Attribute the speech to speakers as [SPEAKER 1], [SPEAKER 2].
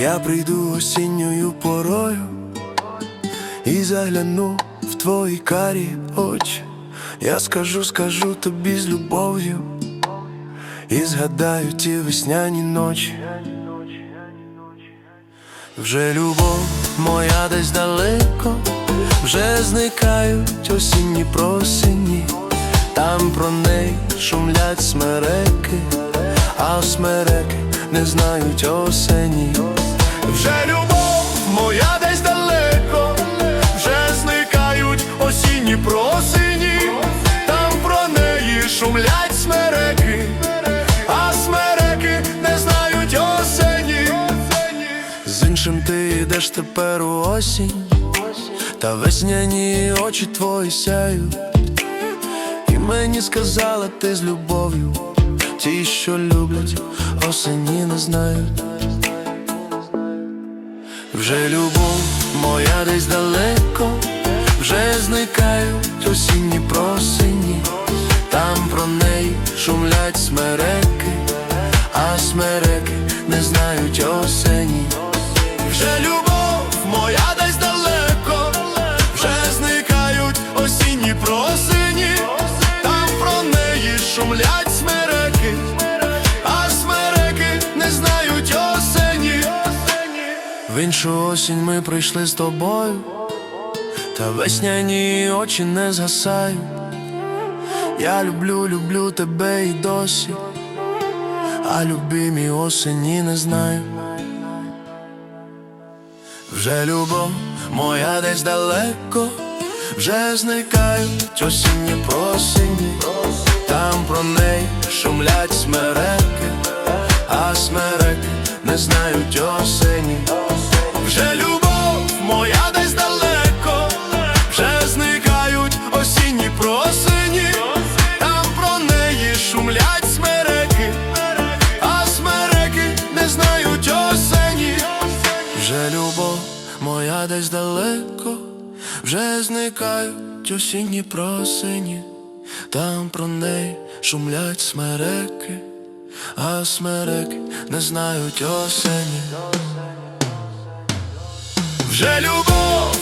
[SPEAKER 1] Я прийду осінньою порою і загляну в твої карі очі. Я скажу, скажу тобі з любов'ю, і згадаю ті весняні ночі. Вже любов моя десь далеко, вже зникають осінні просині, там про неї шумлять смереки, а смереки не знають осені. Вже любов моя десь далеко, вже зникають осінні просині, там про неї шумлять смереки, а смереки не знають осені. З іншим ти йдеш тепер у осінь, та весняні очі твої сяють, і мені сказала ти з любов'ю, ті, що люблять, осені не знають. Вже любов моя десь далеко, вже зникають осінні просині, там про неї шумлять смереки, а смереки не знають осені. Вже любов В іншу осінь ми прийшли з тобою, та весняні очі не згасають. Я люблю, люблю тебе і досі, а любимі осені не знаю. Вже любов моя десь далеко, вже зникають осінні просині, там про неї шумлять смереки, а смереки не знають осені. Моя десь далеко, вже зникають осінні просені, там про неї шумлять смереки, а смереки не знають осені. Вже любов